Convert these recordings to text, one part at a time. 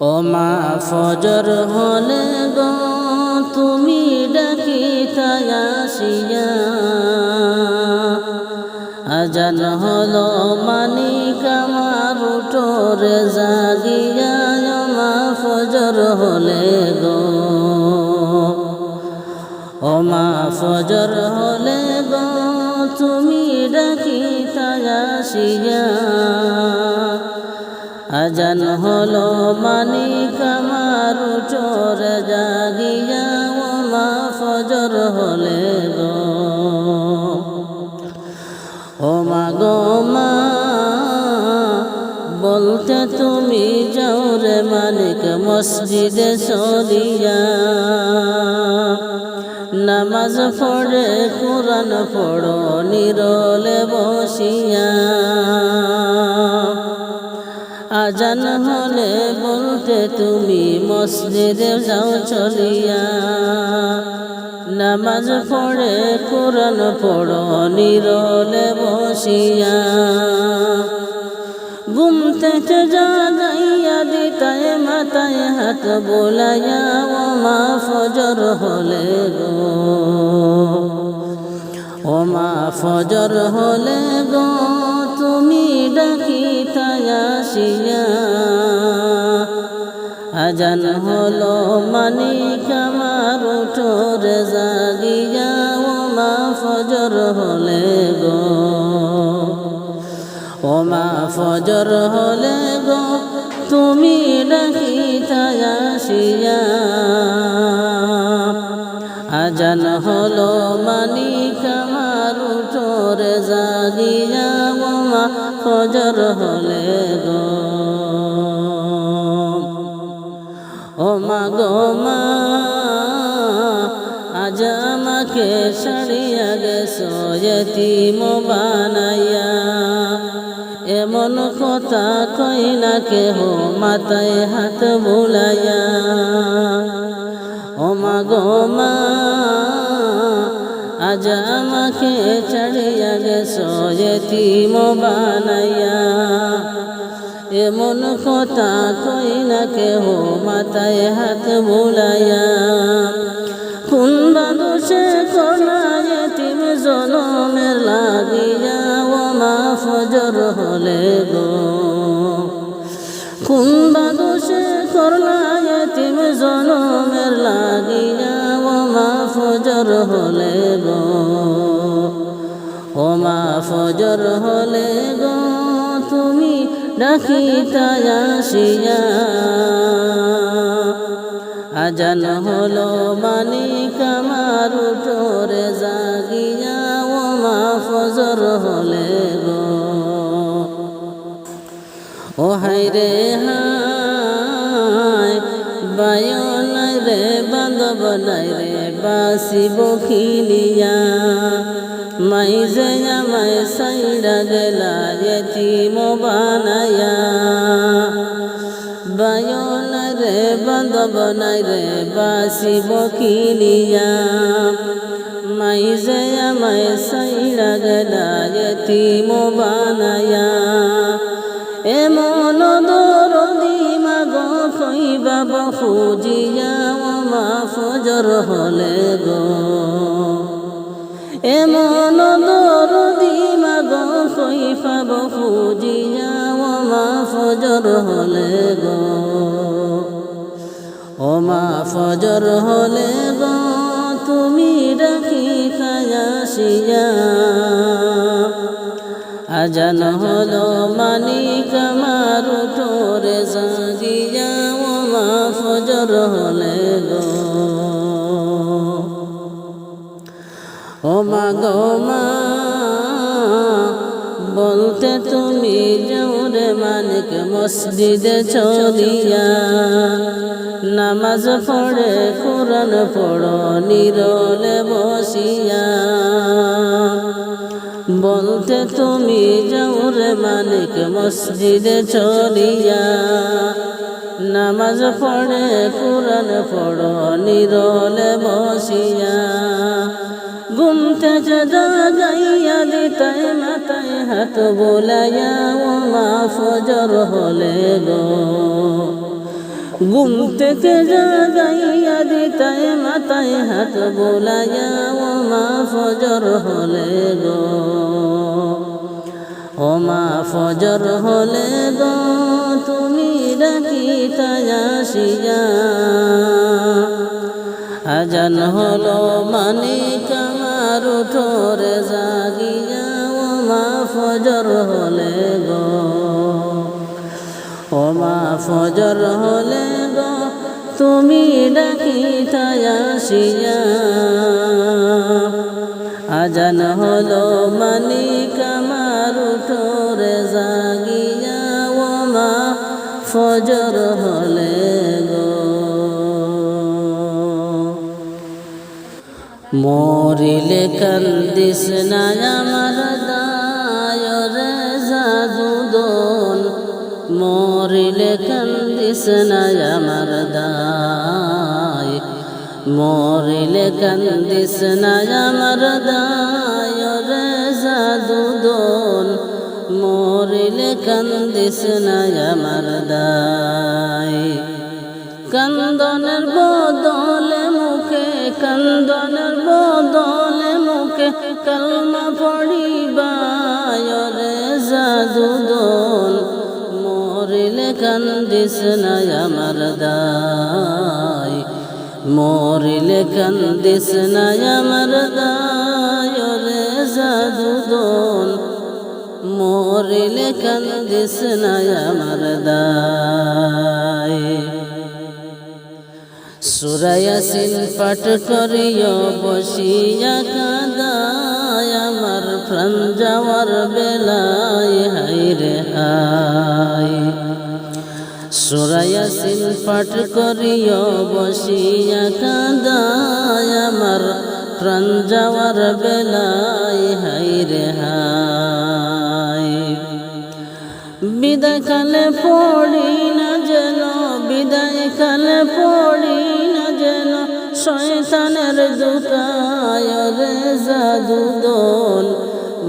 ও ফজর হলে গো, তুমি ডাকি আসিয়া। আজান হলো মানিক আমার উঠোরে জাগিয়া মা ফজর হলে গো। ও মা ফজর হলে গো, তুমি ডাকি আসিয়া। আজান হলো মানিক আমার চোর জাগিয়া ও মা ফজর হলে গো। ও মা গো মা, বলতে তুমি যাও রে মালিক, মসজিদে চলিয়া নামাজ পড়ে, কোরআন পড়ো, নিরলে বসিয়া। আজান হলে বলতে তুমি মসজিদে যাও চলিয়া। নামাজ পড়ে কোরআন পড়ো নিরলে বসিয়া। ঘুম থেকে জাগাইয়া দিতায় মাথায় হাত বোলাইয়া, ও মা, ফজর হলে গো। ও মা, ফজর হলে গো। আসিয়া আজান হলো মানিক উঠোরে জাগিয়া ও মা ফজর হলে গো। ও মা ফজর হলে গো, তুমি ডাকি আসিয়া আজান হলো মানিক ফজর হলে গো। ও মা গো মা, আজ আমাকে সারিয়া গেছো যতীম বানাইয়া। এমন কথা কই না কেহ মাথায় হাত বুলাইয়া। ও মা গো মা আজ আমাকে ছাড়িয়া গেছো বানাইয়া। এমন কথা কই না কেহ, মাথায় হাত বুলাইয়া। কোন বাদুষে করলায় তুমি জনমের লাগিয়া, ও মা ফজর হলে গো। কোন বাদুষে করলায় তুমি জনমের লাগিয়া মা ফজর হলে গো, ও মা ফজর হলে গো, তুমি ডাকি আসিয়া। আজান হলো মানিক আমার উঠোরে জাগিয়া, ও মা ফজর হলে গো। ও হাই রে হাই রে বান্ধব নাই রে বাসি বখিলিয়া মাই যে আমায় সাইরা গেলা এতিম বানায়া। বায়ো নাই রে বান্ধব নাই রে বাসি বখিলিয়া মাই যে আমায় সাইরা গেলা এতিম বানায়া। এমন দরদি মাগ খইবা খুঁজিয়া মা ফজর হলে গো। এমন দরদি মাগ খইফাব খুঁজিয়া মা ফজর হলে গো। ও মা ফজর হলে গো, তুমি রাখি খায়াসিয়া আজান হলো মানিক আমার উঠোরে জাগিয়া ও মা ফজর হলে গো বলতে তুমি জোরে মানিক মসজিদে চলিয়া। নামাজ পড়ে, কোরআন পড়ো, নিরলে বসিয়া। বলতে তুমি যাও রে মালিক মসজিদে চলিয়া। নামাজ পড়ে, কোরআন পড়ো, নিরলে বসিয়া। ঘুম থেকে জাগাইয়া দিতায় মাথায় হাত বোলাইয়া, ও মা, ফজর হলে গো। ঘুম থেকে জাগাইয়া দিতায় মাথায় হাত বোলাইয়া, ও মা, ফজর হলে গো। ও মা, ফজর হলে গো, তুমি ডাকিতায় আসিয়া। আজান হলো মানিক আমার উঠোরে জাগিয়া ও মা ফজর হলে গো। ও মা ফজর হলে গো, তুমি ডাকিতায় আসিয়া। আজান হলো মানিক, আমার উঠোরে জাগিয়া ও মা ফজর হলে মরিলে কান্দিস না আমার দায় রে জাদুদন মরিলে কান্দিস না আমার দায়। মরিলে কান্দিস না আমার দায় রে জাদুদন মরিলে কান্দিস না আমার দায়। কান্দনের মুখে কান্দনের বদলে মুখে কলমা পড়িবায়রে জাদুদন মরিলে কান্দিস না আমার দায়। মরিলে কান্দিস না আমার দায় রে জাদুদন মরিলে কান্দিস না আমার দায়। সুরায়াসিন পাঠ করিও, বসিয়া কাদায়, আমার প্রাণ যাওয়ার বেলায় হাই রে হাই সুরায়াসিন পাঠ করিও, বসিয়া কাদায়, আমার প্রাণ যাওয়ার বেলায় হাই রে হাই বিদায় কালে পড়ি না দুকায় রে জাদুদন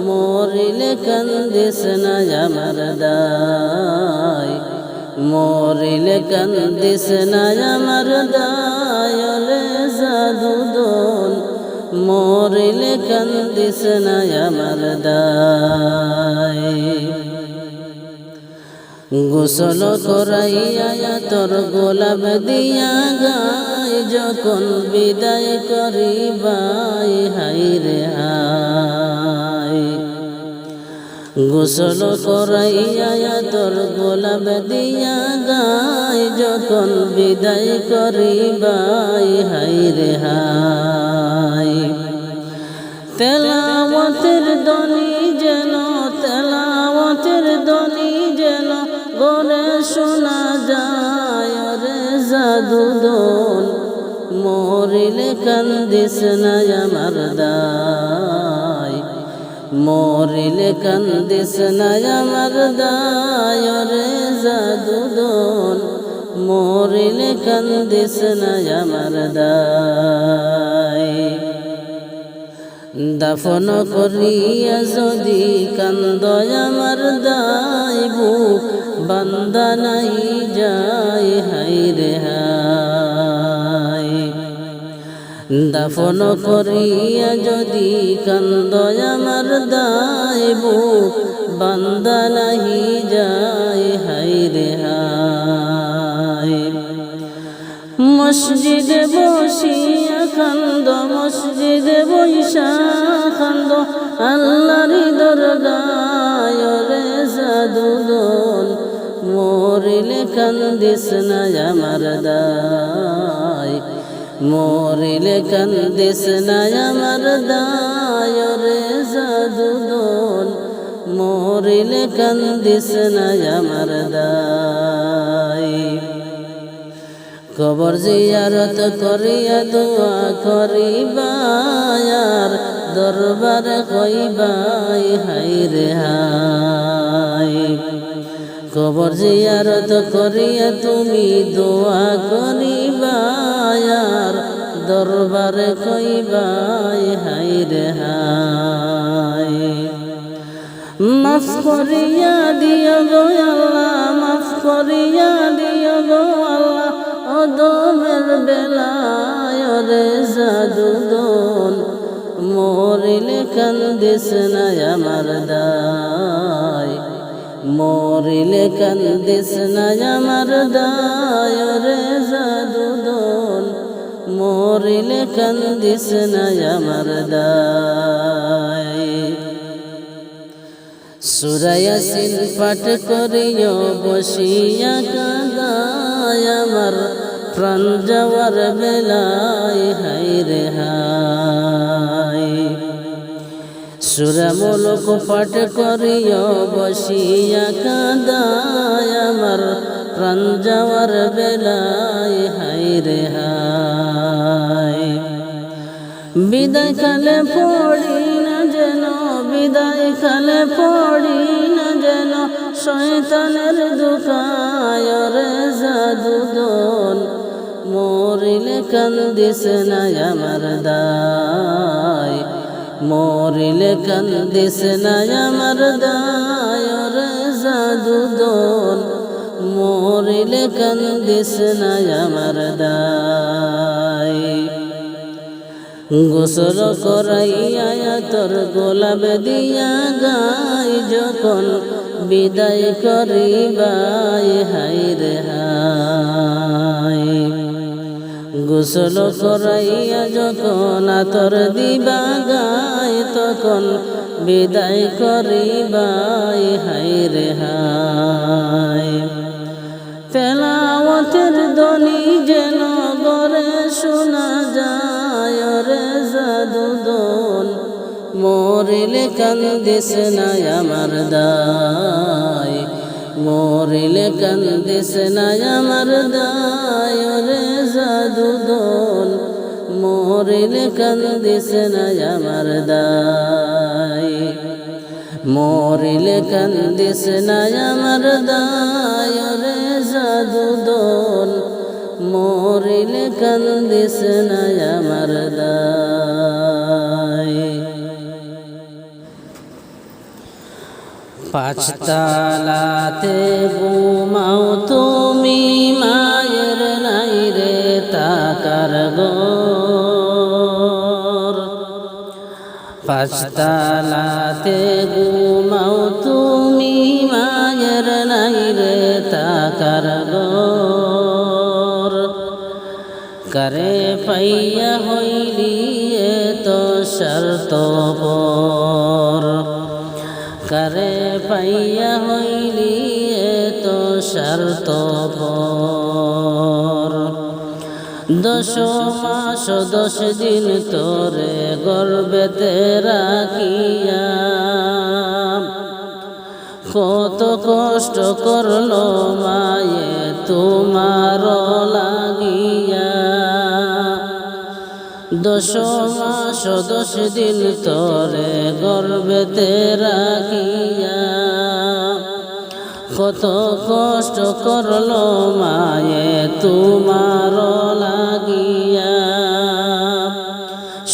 মরিলে কান্দিস না আমার দায়। মরিলে কান্দিস না আমার দায় রে জাদুদন মরিলে কান্দিস না দায়। গোসল করাইয়া তোর গোলাপ দিয়া গায় যখন বিদায় করিবাই হাই রে গোসল করাইয়া তোর গোলাপ দিয়া গায়, যখন বিদায় করিবাই হাই রে হাই তেলাওয়াতের দনি যেন, তেলাওয়াতের দনি যেন গরে শোনা যায়। রে জাদুদন মরিলে কান্দিস না আমার দায়। মরিলে কান্দিস না আমার দায় রে জাদুদন মরিলে কান্দিস না আমার দাফন করিয়া যদি কান্দয় আমার দায়, বুক বান্দা নাই যায় হাই রে দাফন করিয়া যদি কান্দয় আমার দায় বুক বান্দা নাহি যায় হাই রে হাই মসজিদে বসিয়া কান্দ, মসজিদে বৈশা কান্দ, আল্লাহর দরগায় মরিলে কান্দিস না আমার দায়। মরিলে কান্দিস না আমার দায় রে জাদুদন মরিলে কান্দিস না আমার দায়। কবর জিয়ারত করিয়া দোয়া করিবায়ার, দরবার কইবাই হাই রে হাই কবর জিয়ারত করিয়া তুমি দোয়া করিবায়ার দরবার কইবাই হাই রে হাই মাফ করিয়া দিও গো আল্লাহ, মাফ করিয়া দিও গো আল্লাহ বেলায় রে জাদুদন মরিলে কান্দিস না আমার দায়। মরিলে কান্দিস না আমার দায় রে জাদুদন মরিলে কান্দিস না আমার দায়। সুরায়াসিন পাঠ করিও, বসিয়া কাদায় আমার। প্রাণ যাওয়ার বেলায় হাই রে হাই সুরামূলক পাঠ করিও, বসিয়া কাদায় আমার প্রাণ যাওয়ার বেলায় হাই রে হাই বিদায় কালে পড়ি না যেন, বিদায় কালে পড়ি না যেন, শয়তানের দুখায় রে জাদুদন মরিলে কান্দিস না আমার দায়। মরিলে কান্দিস না আমার দায় রে জাদুদন মরিলে কান্দিস না আমার দায়। গোসল করাইয়া তোর গোলাপ দিয়া গাই যখন বিদায় করিবাই হাই রে হাই গোসল করাইয়া যখন তোর দিবা গাই তখন বিদায় করিবাই হাই রে হাই তেলাওয়াতের দনি যেন গরে শোনা যায় রে জাদুদন মরিলে কান্দিস না আমার দায়, মরিলে কান্দিস না আমার দায় রে জাদুদন মরিলে কান্দিস না আমার দায়। মরিলে কান্দিস না আমার দায় রে জাদুদন মরিলে কান্দিস না আমার দায়। পাঁচতালাতে তুমি রে তাকার গর ঘুমাও তুমি, মায়ের নাই রে তাকার গর করে পাইয়া হইলি তো শর্ত পর। করে পাইয়া হইলি তো শর্ত পর। দশ মাস দশ দিন তোরে গর্বেতে রাখিয়া কত কষ্ট করল মায়ে তোমার লাগিয়া। দশ মাস দশ দিন তোরে গর্বেতে রাখিয়া। কত কষ্ট করল মায়ে তোমার লাগিয়া।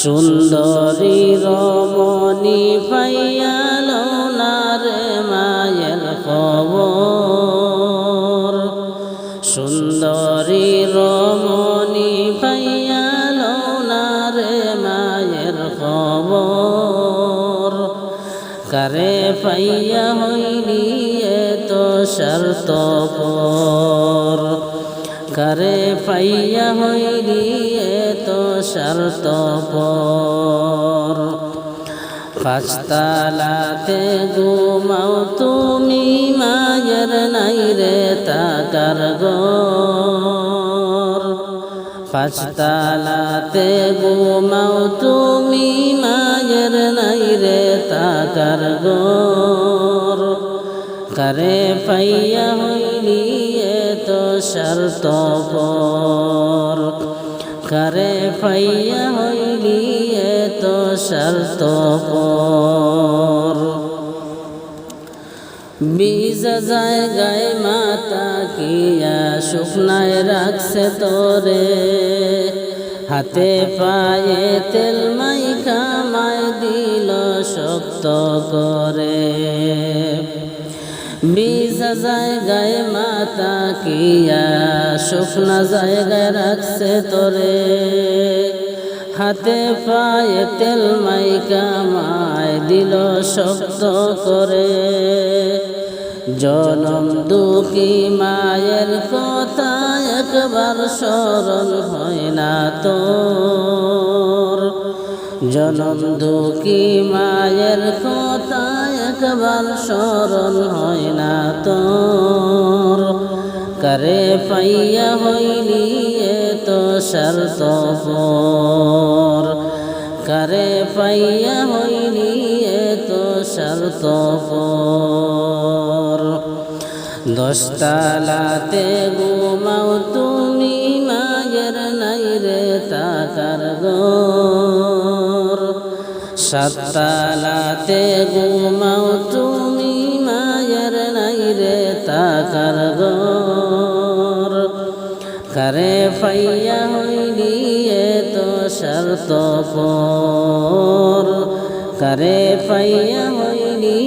সুন্দরী রমণী পাইয়াল না রে মায়ের খবর। সুন্দরী রমণী পাইয়াল না রে মায়ের খবর। কারে পাইয়া শর্ত পর কারে পাইয়া হইলি তো শর্ত পর পাঁচতালাতে ঘুমাও তুমি, মায়ের নাই রে তাকার গর পাঁচতালাতে ঘুমাও তুমি, মায়ের নাই রে তাকার গর করে পাইয়া হইলি তো পর। করে পাইয়া তো শর্ত পর। বীজ জায়গায় মাতা কিয়া শুকনায় রাখছে তোরে। হাতে পায়ে তেল মাই কামায় দিল শক্ত করে। বিজ জায়গায় মাতা কিয়া, শুকনা জায়গায় রাখছে তোরে। হাতে পায়ে তেল মাইকা মায় দিল শব্দ করে। জনম দুঃখী মায়ের কথা একবার স্মরণ হয় না তোর। জনম দুঃখী মায়ের কথা একবার স্মরণ হয় না তোর। করে পাইয়া হইলি তো শর্ত পর। করে পাইয়া হইলি তো শর্ত পর। দশতালাতে ঘুমাও তুমি মায়ের নাই রে তাকার গর সাততালাতে ঘুমাও তুমি মায়ের নাই রে তাকার গর করে পাইয়া হইলি তো শর্ত পর। করে পাইয়া হইলি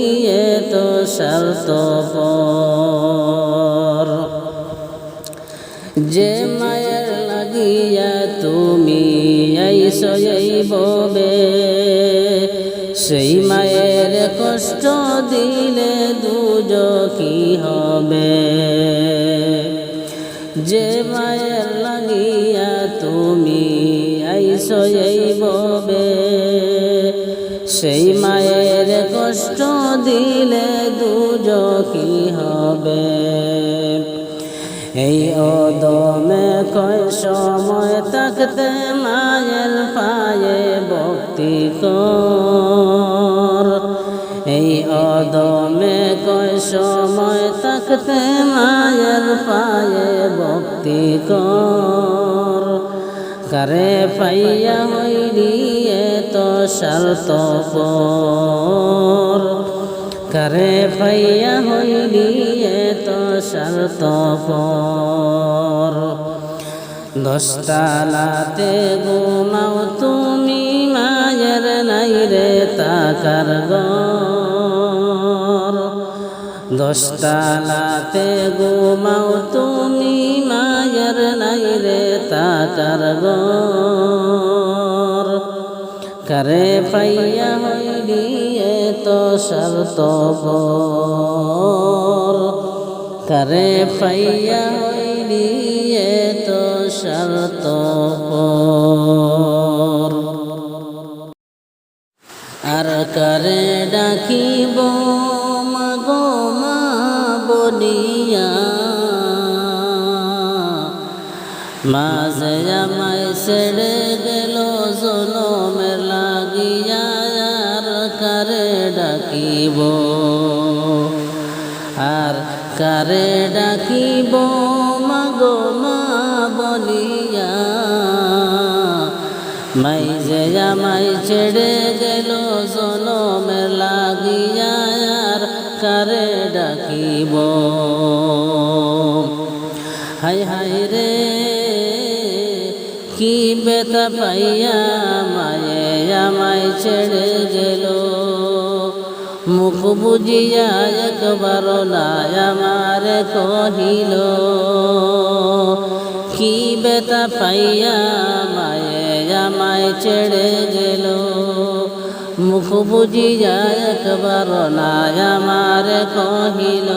তো শর্ত পর। যে মায়ের লাগিয়া তুমি আইসো ববে সেই মায়ের কষ্ট দিলে দুজ কি হবে। যে মায়ের লাগিয়া তুমি আইসো এই ববে, সেই মায়ের কষ্ট দিলে দুজ কি হবে। এই অদমে কয় সময় থাকতে অদমে কয় সময় থাকতে মায়ের পায়ে ভক্তি কর। পাইয়া হইলি তো শর্ত পর। করে পাইয়া হইলি তো শর্ত পর। দশতালাতে ঘুমাও তুমি মায়ের নাই রে তাকার গর দশতালাতে ঘুমাও তুমি, মায়ের নাই রে তাকার গর পাইয়া হইলি তো শর্ত করে পাইয়া হইলি তো শর্ত আর করে ডাকিব মাঝে আমায় ছেড়ে গেল জনমের লাগিয়া, আর কারে ডাকিব? আর কারে ডাকিব? মাগো, মা বলিয়া। মাই যে আমায় ছেড়ে গেল বেতা পাইয়া মায়ে আমায় ছেড়ে গেল। মুখ বুঝিয়া একবার নাই আমার কহিল, কি বেতা পাইয়া মায়ে আমায় ছেড়ে গেল? মুখ বুঝিয়া একবার নাই আমার কহিল,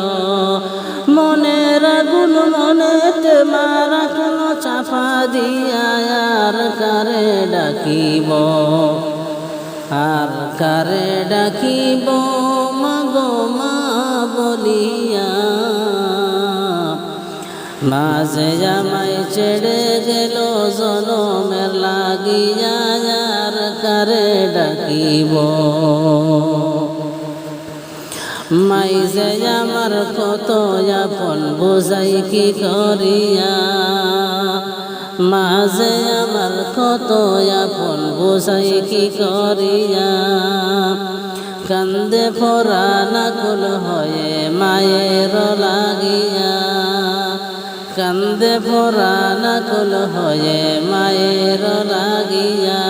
মনের আগুন মনেতে মারা কোন চাপা দিয়া আর কারে ডাকিব? আর কারে ডাকিব? মাগো মা বলিয়া। মাঝে আমায় ছেড়ে গেল, জনমের লাগিয়া আর কারে ডাকিব? মাইজে আমার কত আপন বোঝাই কি করিয়া? মাঝে আমার কত আপন বোঝাই কি করিয়া? কান্দে ফোরা নাকুল হয়ে মায়ের লাগিয়া। কান্দে ফোরা নাকুল হয়ে মায়ের লাগিয়া।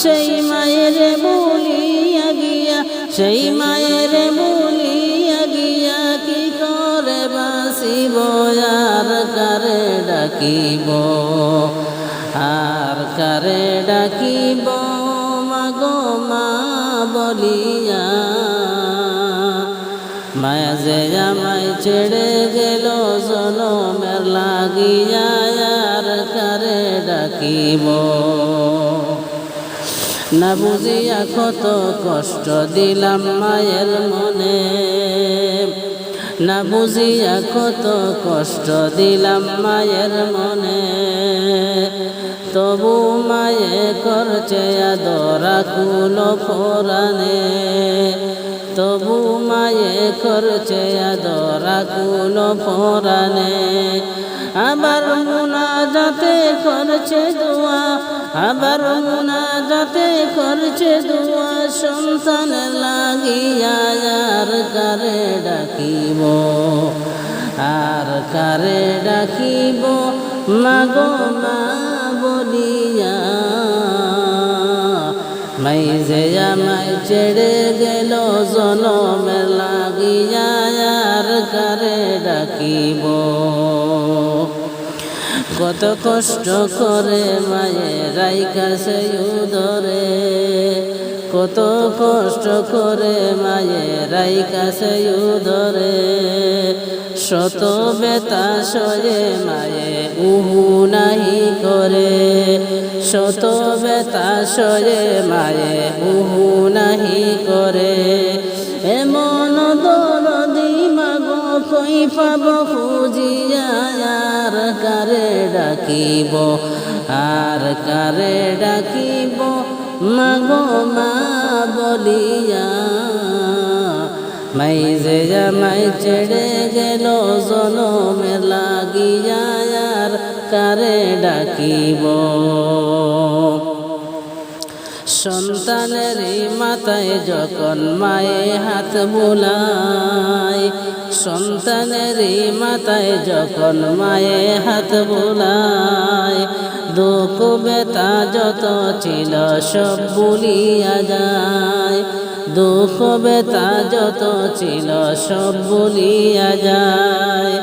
সেই মায়ের বলিয়া গিয়া, সেই মায়ের ডাকিব? আর কারে ডাকিব? মাগো মা বলিয়া। মায়া যে আমায় ছেড়ে গেল, জনমের লাগিয়া। আর কারে ডাকিব? না বুঝিয়া কত কষ্ট দিলাম মায়ের মনে। না বুঝিয়া কত কষ্ট দিলাম মায়ের মনে। তবু মায়ে করছে আদরা কুলো পরাণে তবু মায়ে করছে আদরা কুলো পরাণে আবার মুনা যাতে করছে দোয়া আবার মুনা যাতে করছে দোয়া, সন্তান লাগিয়া আর কারে ডাকিব? আর কারে ডাকিব? মাগো মা বলিয়া। মাই যে আমায় ছেড়ে গেল জনমের লাগিয়া আর কারে ডাকিব? কত কষ্ট করে মায়েরাই কাছে উদরে। কত কষ্ট করে মায়েরাই কাছে উদরে। শত বেতা সয়ে মায়ে উহু নাহি করে। শত বেতা সয়ে মায়ে উহু নাহি করে। এমন দরদি মাগো কই পাব খুঁজিয়া আর কারে ডাকিব? আর কারে ডাকিব? মাগো মা বলিয়া। মাই যে জামাই ছেড়ে গেল মেলা লাগিয়া। আর কারে ডাকিব? সন্তানের মাথায় যখন মায়ে হাত বুলায় সন্তানের মাথায় যখন মায়ে হাত বুলায় দুঃখ বেতা যত ছিল সব ভুলিয়া যায়। দুঃখ বেতা যত ছিল সব ভুলিয়া যায়।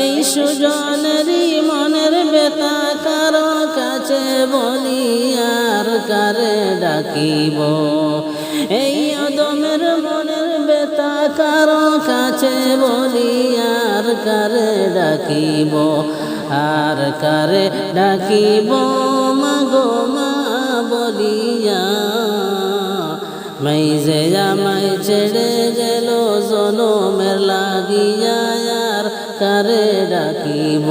এই সুজনেরই মনের বেতা কারও কাছে বলি আর কারে ডাকিব? এই অদমের মনের বেতা কারও কাছে বলি আর কারে ডাকিব? আর কারে ডাকিব? মাগো, মা বলিয়া। মাই যে আমায় ছেড়ে গেল, জনমের লাগিয়া। কারে ডাকিব?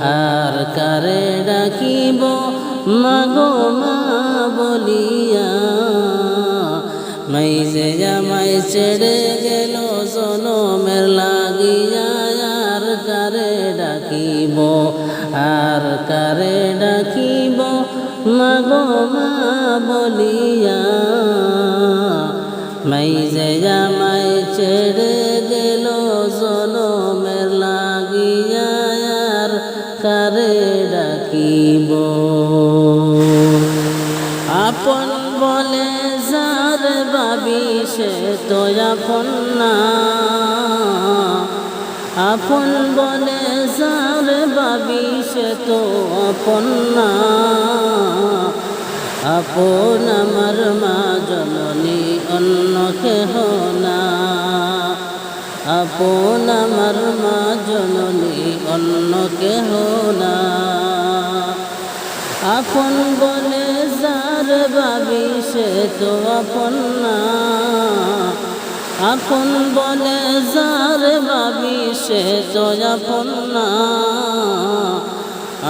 আর কারে ডাকিব? মাগো মা বলিয়া। মাই যে আমায় ছেড়ে গেল জনমের লাগিয়া। আর কারে ডাকিব? আর কারে ডাকিব? মাগো মা বলিয়া। মাই যে আমায় ছেড়ে সে তো আপন না আপন বলে যার ভাবি সে তো আপন না। আপন আমার মা জননী, অন্য কেহ না। আপন আমার মা জননী, অন্য কেহ না। আপন বলে ভাবি সে তো আপন না। আপন বলে যার ভাবি সে তো আপন না।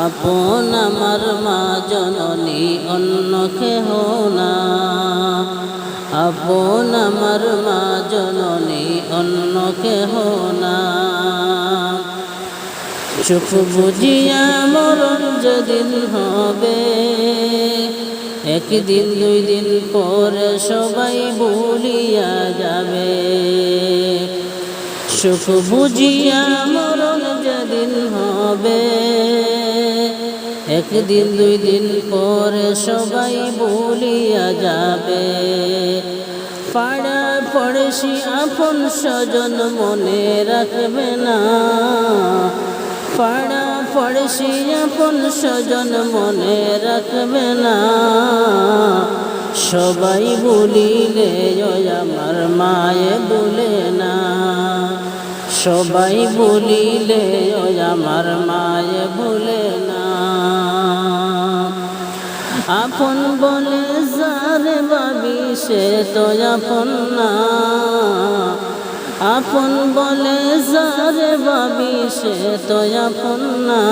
আপন আমার মা জননী অন্য কেহ না। আপন আমার মা জননী অন্য কেহ না। চোখ বুঝিয়া মরণ যেদিন হবে একদিন দুই দিন পরে সবাই ভুলিয়া যাবে। সুখ বুঝিয়া মরণ যেদিন হবে, একদিন দুই দিন পরে সবাই ভুলিয়া যাবে। পাড়া পড়শি আপন স্বজন মনে রাখবে না পাড়া পড়শি আপন স্বজন মনে রাখবে না। সবাই বলিলে আমার মায়ে বলে না। সবাই বলিলে আমার মায়ে বলে না। আপন বলে, যারে ভাবি সে তো আপন না। আপন বলে যারে ভাবি সে তো আপন না।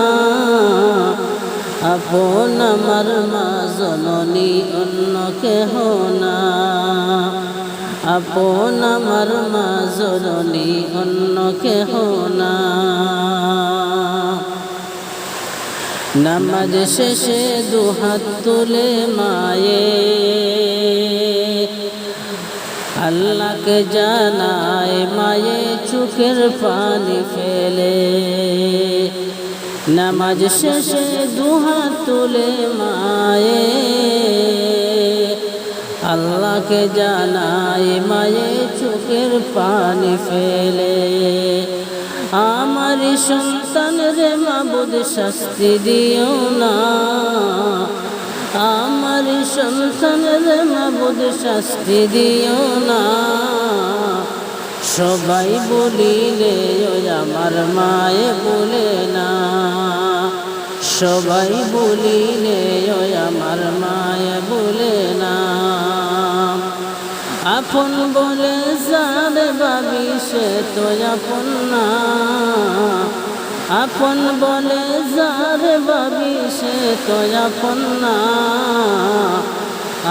আপন আমার মা জননী অন্য কেহ না। আপন আমার মা জননী অন্য কেহ না। নামাজ শেষে দুহাত তুলে মায়ে। আল্লাহকে জানায় মায়ে চোখের পানি ফেলে। নামাজ শেষে দুহাত তুলে মায়ে। আল্লাহকে জানায় মায়ে চোখের পানি ফেলে। আমার সন্তান রে মাবুদ শাস্তি দিও না। আমার সন্তান রে মাবুদ শাস্তি দিও না। সবাই বলিলে আমার মায়ে বলে না। সবাই বলিলে আমার মায়ে বলে না। আপন বলে, যারে ভাবি সে তো আপন না। আপন বলে যারে ভাবি সে তো আপন না।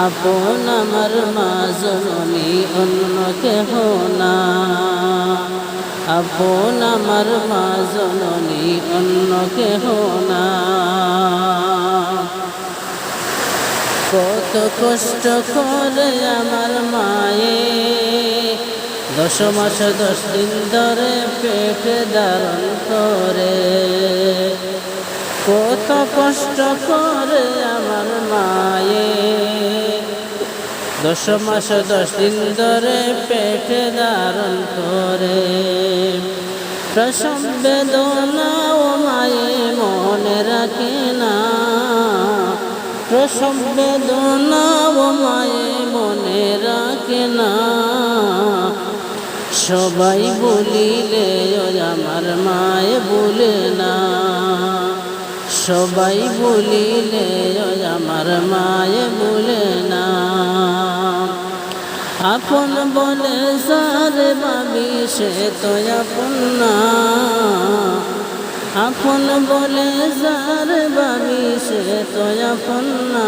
আপন আমার মা জননী অন্য কেহ না। আপন আমার মা জননী অন্য কেহ না। কত কষ্ট করে আমার মায়ে দশ মাস দশ দিন ধরে পেটে ধারণ করে। কত কষ্ট করে আমার মায়ে। দশ মাস দশ দিন ধরে পেটে ধারণ করে। প্রসব বেদনা ও মায়ে মনে রাখে না। প্রসব বেদনা ও মায়ে মনে রাখে না। সবাই বলিলে আমার মায়ে বলে না। সবাই বলিলে আমার মায়ে বলে না। আপন বলে সারে ভাবি সে তো আপন না। আপন বলে যার ভাবি সে তো আপন না।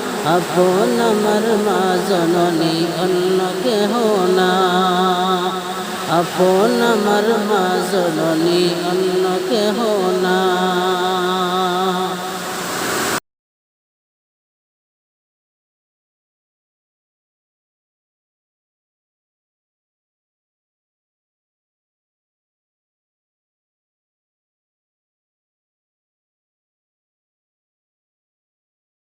আপন আমার মা জননী অন্য কেহ না। আপন আমার মা জননী অন্য কেহ না।